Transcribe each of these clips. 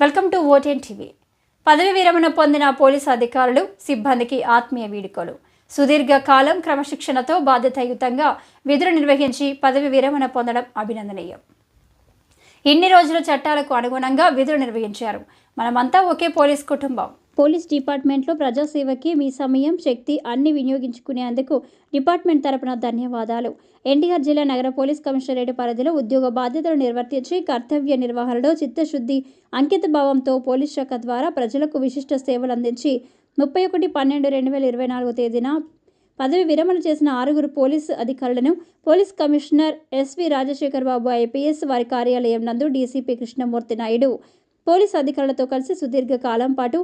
Welcome to ఓటెన్ TV. పదవి విరమణ పొందిన పోలీసు అధికారులు సిబ్బందికి ఆత్మీయ వీడుకోలు. సుదీర్ఘ కాలం క్రమశిక్షణతో బాధ్యతాయుతంగా విధులు నిర్వహించి పదవి విరమణ పొందడం అభినందనీయం. ఇన్ని రోజులు చట్టాలకు అనుగుణంగా విధులు నిర్వహించారు. మనమంతా ఒకే పోలీస్ కుటుంబం. పోలీస్ డిపార్ట్మెంట్లో ప్రజాసేవకి మీ సమయం శక్తి అన్ని వినియోగించుకునేందుకు డిపార్ట్మెంట్ తరపున ధన్యవాదాలు. ఎన్టీఆర్ జిల్లా నగర పోలీస్ కమిషనరేట్ పరిధిలో ఉద్యోగ బాధ్యతలు నిర్వర్తించి కర్తవ్య నిర్వహణలో చిత్తశుద్ధి అంకిత భావంతో పోలీస్ శాఖ ద్వారా ప్రజలకు విశిష్ట సేవలు అందించి ముప్పై ఒకటి పన్నెండు రెండు వేల ఇరవై నాలుగో తేదీన పదవి విరమణ చేసిన ఆరుగురు పోలీసు అధికారులను police commissioner S V Rajasekhar Babu IPS వారి కార్యాలయం నందు డీసీపీ కృష్ణమూర్తి నాయుడు పోలీస్ అధికారులతో కలిసి సుదీర్ఘ కాలం పాటు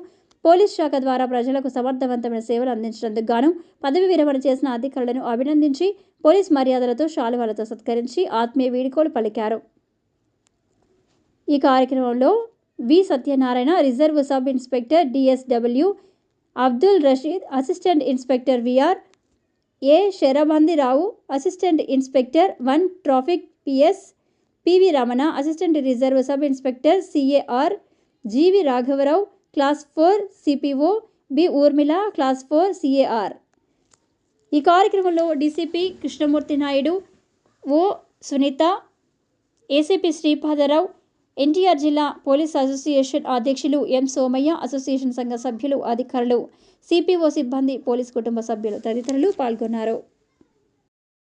పోలీస్ శాఖ ద్వారా ప్రజలకు సమర్థవంతమైన సేవలు అందించినందుకు గాను పదవి విరమణ చేసిన అధికారులను అభినందించి పోలీస్ మర్యాదలతో శాలువాలతో సత్కరించి ఆత్మీయ వీడుకోలు పలికారు. ఈ కార్యక్రమంలో V. Satyanarayana reserve sub inspector DSW Abdul Rasheed assistant inspector VR A. Sarabandirao assistant inspector one traffic PS PV Ramana assistant reserve sub inspector CAR GV రాఘవరావు class four CPO B Urmila class four CAR. ఈ కార్యక్రమంలో DCP Krishnamurthy Naidu O Sunitha ACP Sripadarao NTR జిల్లా police association అధ్యక్షులు ఎం Somayya association సంఘ సభ్యులు అధికారులు CPO సిబ్బంది police కుటుంబ సభ్యులు తదితరులు పాల్గొన్నారు.